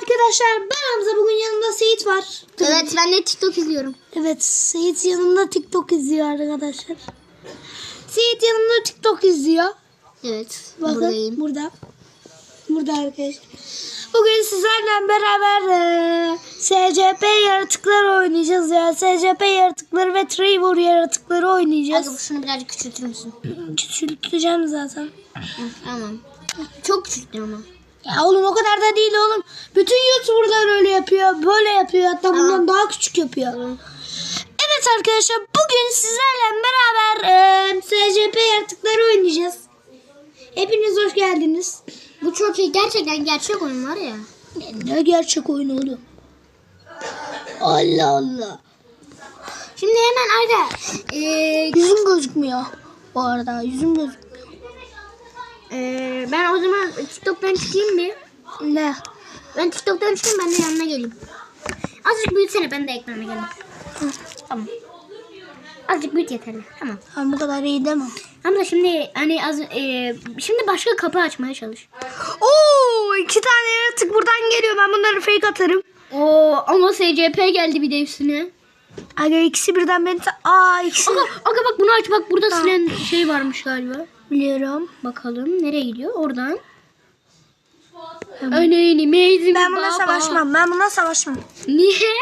arkadaşlar ben Hamza bugün yanımda Seyit var. Evet ben de TikTok izliyorum. Evet Seyit yanımda TikTok izliyor arkadaşlar. Seyit yanımda TikTok izliyor. Evet Bakın buradayım. burada. Burada arkadaşlar. Bugün sizlerle beraber eee, SCP yaratıkları oynayacağız ya. SCP yaratıkları ve Trevor yaratıkları oynayacağız. Aga şunu birazcık küçültür müsün? Küçülteceğim zaten. Hı, tamam. Çok küçülttün ama. Ya oğlum o kadar da değil oğlum. Bütün YouTuber'lar öyle yapıyor. Böyle yapıyor. Hatta bundan daha küçük yapıyor. Evet arkadaşlar bugün sizlerle beraber eee SCP yaratıkları oynayacağız. Hepiniz hoş geldiniz. Bu çok iyi. Gerçekten gerçek oyun var ya. Ne gerçek oyun oğlum. Allah Allah. Şimdi hemen Arda. Ee, Yüzüm gözükmüyor. Bu arada yüzüm gözükmüyor. Ee, ben o zaman TikTok'tan çıkayım bir. Ne? Ben TikTok'tan çıkayım ben de yanına geleyim. Azıcık büyütsene ben de ekrana geleyim. Tamam. Azıcık büyüt yeterli. Tamam. Ben bu kadar iyi demem. Ama şimdi hani az ee, şimdi başka kapı açmaya çalış. Oo iki tane yaratık buradan geliyor. Ben bunları fake atarım. Oo ama SCP geldi bir de üstüne. Aga ikisi birden beni... Aa ikisi... Aga, aga bak bunu aç bak burada silen şey varmış galiba. Biliyorum. Bakalım nereye gidiyor? Oradan. Öneğini meyzimi Ben buna baba. savaşmam. Ben buna savaşmam. Niye?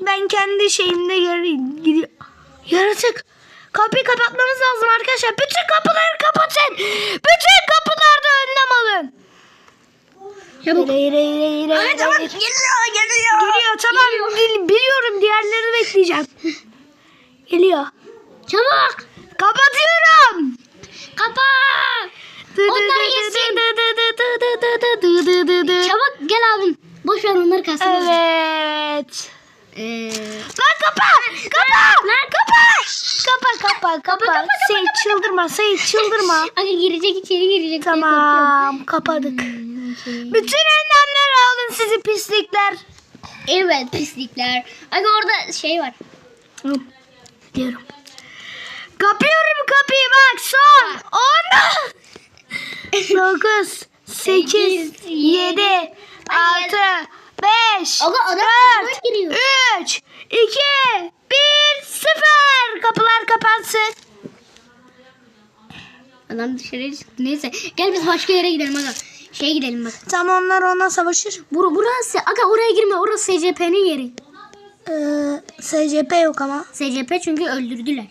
Ben kendi şeyimde yer gidiyor. Yaratık. Kapıyı kapatmamız lazım arkadaşlar. Bütün kapıları kapatın. Bütün alın. Çabuk. Hayır hayır hayır. hayır, tamam, hayır. geliyor geliyor. Geliyor tamam. Bil- biliyorum diğerlerini bekleyeceğim. Geliyor. Çabuk. Kapatıyorum. Kapa. Onları yesin. Çabuk gel abim. Boş ver onları kalsın. Evet. Ee, Lan kapa! Kapa! Lan kapa! Kapa kapa kapa. Seyit çıldırma Seyit çıldırma. aga girecek içeri girecek. tamam kapadık. korkuyorum. Bütün önlemleri alın sizi pislikler. Evet pislikler. Aga orada şey var. Diyorum. Kapıyorum kapıyı bak son. 10 9 8 7 6 5 Aga adam 4 4 giriyor. 3 2 1 0 Kapılar kapansın. Adam dışarıya çıktı. Neyse. Gel biz başka yere gidelim aga. Şeye gidelim bak. Tam onlar ona savaşır. Bur burası. Aga oraya girme. Orası SCP'nin yeri. Ee, SCP yok ama. SCP çünkü öldürdüler.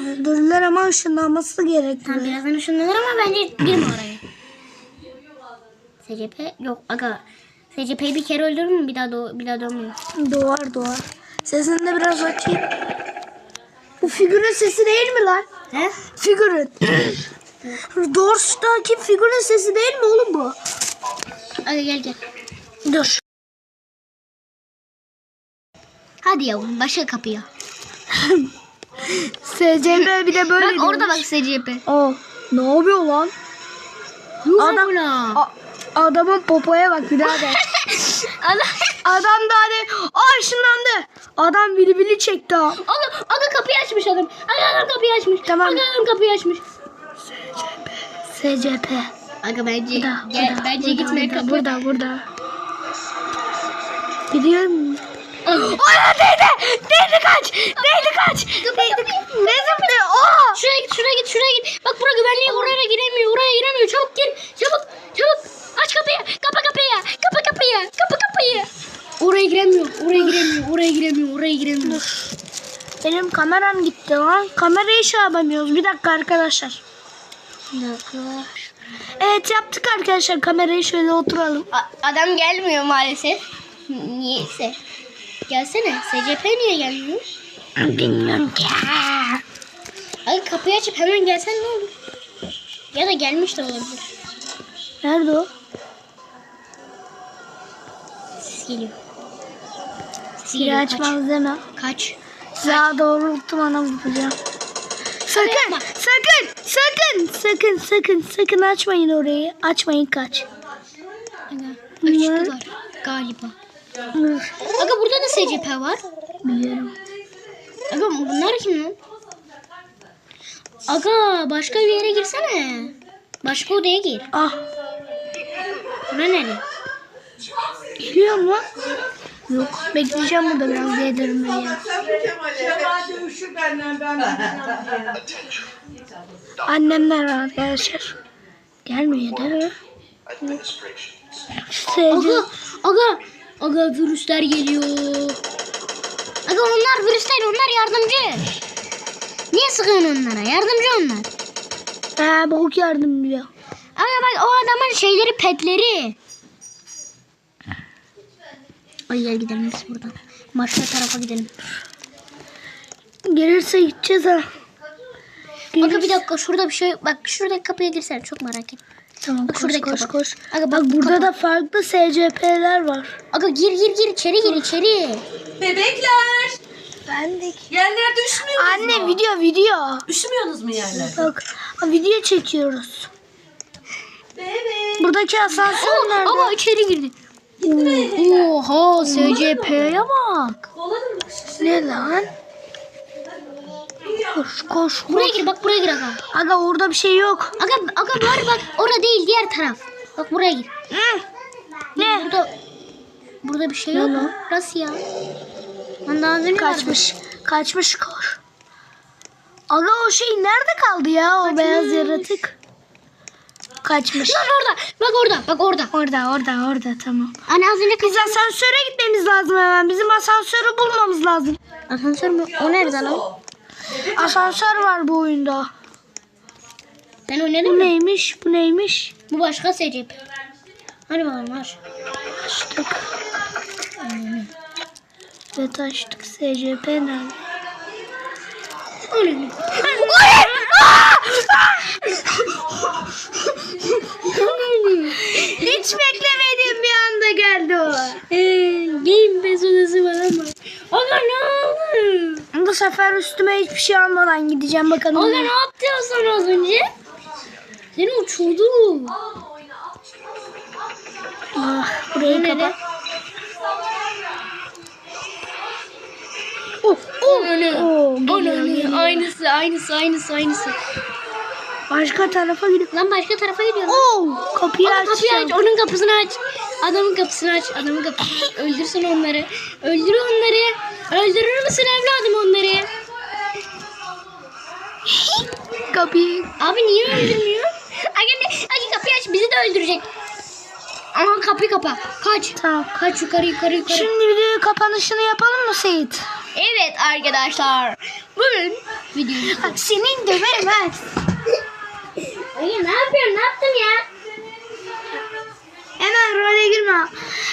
Öldürdüler ama ışınlanması gerekli. Tam birazdan ışınlanır ama bence girme oraya. SCP yok aga. SCP'yi bir kere öldürür mü bir daha doğ bir daha doğmuyor. Doğar doğar. Sesini de biraz açayım. Bu figürün sesi değil mi lan? He? Figürün. Doors'taki figürün sesi değil mi oğlum bu? Aga gel gel. Dur. Hadi yavrum başka kapıya. SCP bir de böyle Bak orada bak. SCP. Aa, ne yapıyor lan? Adam- Adam. A- adamın popoya bak birader. Adam. Adam da hani aa ışınlandı. Adam bili bili çekti ha. Oğlum aga kapıyı açmış adam. Adam kapıyı açmış. Tamam. Adam kapıyı açmış. SCP. Aga bence Burada, gel, burada, bence burada, gitme burada, kapı. Burada, burada. Biliyorum. Aga. Ana değdi! Değdi kaç! Değdi kaç! Değdi. Ne zıplıyor? Oha! Şuraya git, şuraya git, şuraya git. Bak bura güvenliği oraya giremiyor, oraya giremiyor. Çabuk gir, çabuk, çabuk. Aç kapıyı, kapa kapıyı, kapa kapıyı, kapa kapıyı. Oraya giremiyor, oraya giremiyor, oraya giremiyor, oraya giremiyor. Benim kameram gitti lan. Kamerayı şey yapamıyoruz. Bir dakika arkadaşlar. Evet yaptık arkadaşlar. Kamerayı şöyle oturalım. adam gelmiyor maalesef. Niyeyse. Gelsene, SCP niye gelmiyor? Bilmiyorum ki. Ay kapıyı açıp hemen gelsen ne olur? Ya da gelmiş de olabilir. Nerede o? Ses geliyor. Ses geliyor, kaç. açmaz deme. Kaç. Sağa doğrulttum ana vuracağım. Sakın, sakın, sakın, sakın, sakın, sakın açmayın orayı. Açmayın kaç. Aga, açtılar galiba. Aga burada da SCP var. Biliyorum. Aga bunlar kim lan? Aga başka bir yere girsene. Başka odaya gir. Ah, Bura nere? Bekliyor mu? Yok. Bekleyeceğim burada biraz yedirmeyi. Kemal dövüşür benden ben bilmem diye. Annemler var arkadaşlar. Gelmiyor değil mi? Aga, aga, aga virüsler geliyor. Aga onlar virüs değil, onlar yardımcı. Niye sıkıyorsun onlara? Yardımcı onlar. Ha, bok yardım diyor. Aga bak o adamın şeyleri, petleri. Ay gel gidelim biz buradan. Başka tarafa gidelim. Gelirse gideceğiz ha. Aga bir dakika şurada bir şey bak şuradaki kapıya girsene çok merak ettim. Tamam Bak koş şuradaki koş kapı. koş. Aga bak, Bak burada kapı. da farklı SCP'ler var. Aga gir gir gir içeri gir içeri. Bebekler. Ben de. Yerlerde üşümüyorsunuz Anne mu? video video. Üşümüyorsunuz mu yerlerde? Bak ha, video çekiyoruz. Bebek. Buradaki asansör nerede? Aga içeri girdi. Oha SCP'ye bak. Ne lan? Koş koş Buraya koş. gir bak buraya gir aga. Aga orada bir şey yok. Aga aga var bak orada değil diğer taraf. Bak buraya gir. Ne? Burada burada bir şey yok mu? Nasıl ya? Önce vardı. Kaçmış. Kaçmış koş. Aga o şey nerede kaldı ya o beyaz yaratık? Kaçmış. Lan orada. Bak orada. Bak orada. Orada orada orada tamam. Hani az önce Biz asansöre gitmemiz lazım hemen. Bizim asansörü bulmamız lazım. Asansör mü? O nerede lan? Asansör var bu oyunda. Sen oynadın Bu mı? neymiş? Bu neymiş? Bu başka SCP. Hadi bakalım aç. Açtık. Evet açtık. SCP nerede? Öyle Hiç beklemediğim bir anda geldi o. Eee game bez odası var ama. Aga ne oldu? Bu sefer üstüme hiçbir şey almadan gideceğim bakalım. Aga ne yaptı ya sana az önce? Seni uçurdu. Ah, burayı Ne kapat. Oh, oh, geliyor, geliyor. Aynısı, aynısı, aynısı, aynısı. Başka tarafa gidip. Lan başka tarafa gidiyor. Oo, kapıyı açacağım. kapıyı aç, onun kapısını aç. Adamın kapısını aç, adamın kapısını aç. Öldürsün onları. Öldür onları. Öldürür müsün evladım onları? Kapıyı. Abi niye öldürmüyor? Aga, ne? Aga kapıyı aç, bizi de öldürecek. Ama kapıyı kapa. Kaç. Tamam. Kaç yukarı yukarı yukarı. Şimdi video kapanışını yapalım mı Seyit? Evet arkadaşlar. Bugün video. Bak senin döverim ha. Ay ne yapıyorsun? Ne yaptın ya? Hemen role girme.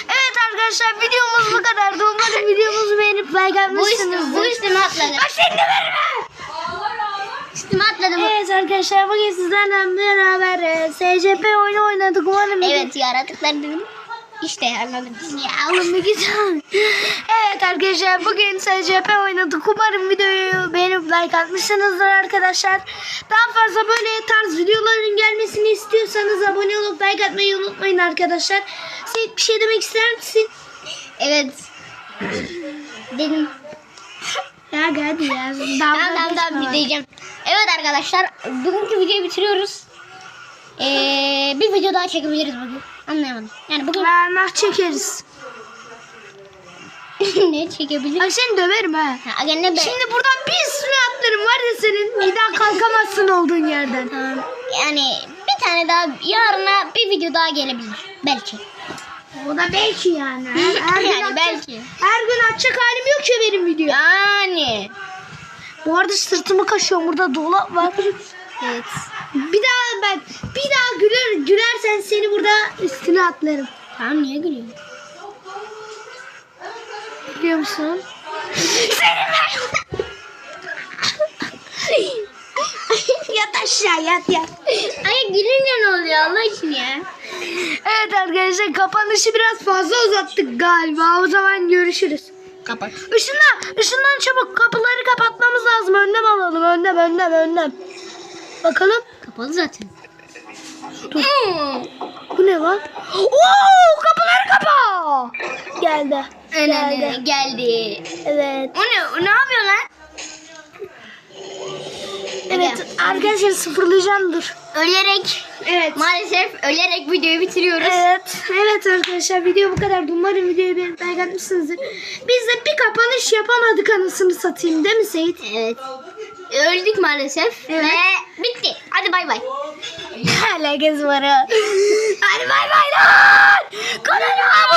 Evet arkadaşlar videomuz bu kadardı. Umarım videomuzu beğenip like atmışsınızdır. bu üstüme atladı. Bak döverim ha. Üstüme atladı bu. Evet arkadaşlar bugün sizlerle beraber e, SCP oyunu oynadık. Umarım Evet yaratıklar dedim. İşte anladım. Ya oğlum ne güzel. evet arkadaşlar bugün SCP oynadık. Umarım videoyu beğenip like atmışsınızdır arkadaşlar. Daha fazla böyle tarz videoların gelmesini istiyorsanız abone olup like atmayı unutmayın arkadaşlar. Sen bir şey demek ister misin? Evet. Dedim. Ya hadi ya. Tamam tamam tamam diyeceğim. Evet arkadaşlar bugünkü videoyu bitiriyoruz. Ee, bir video daha çekebiliriz bugün. Anlayamadım. Yani bugün Nah çekeriz. ne çekebiliriz? Bak seni döverim ha. Ha, be? Şimdi buradan bir sürü atlarım var ya senin. Bir daha kalkamazsın olduğun yerden. Tamam. Yani bir tane daha yarına bir video daha gelebilir. Belki. O da belki yani. Her, Yani atacak- belki. Her gün atacak halim yok ya benim video. Yani. Bu arada sırtımı kaşıyorum. Burada dolap var. Evet. Bir daha ben bir daha güler gülersen seni burada üstüne atlarım. Tamam niye gülüyorsun? Biliyor musun? yat aşağı yat yat. Ay gülünce ne oluyor Allah için ya? Evet arkadaşlar kapanışı biraz fazla uzattık galiba. O zaman görüşürüz. Kapat. Işınlan, ışınlan çabuk. Kapıları kapatmamız lazım. Önlem alalım. Önlem, önlem, önlem. Bakalım. Kapalı zaten. Dur. Bu ne lan? Oo, kapıları kapa. Geldi. Geldi. Geldi. Geldi. Evet. O ne? O ne yapıyor lan? Evet arkadaşlar sıfırlayacağım dur. Ölerek Evet. Maalesef ölerek videoyu bitiriyoruz. Evet. Evet arkadaşlar video bu kadar. Umarım videoyu beğenip beğenmişsinizdir. Biz de bir kapanış yapamadık anasını satayım değil mi Seyit? Evet. Öldük maalesef. Evet. Ve bitti. Hadi bay bay. Göz var ha. Hadi bay bay lan. Kanalıma.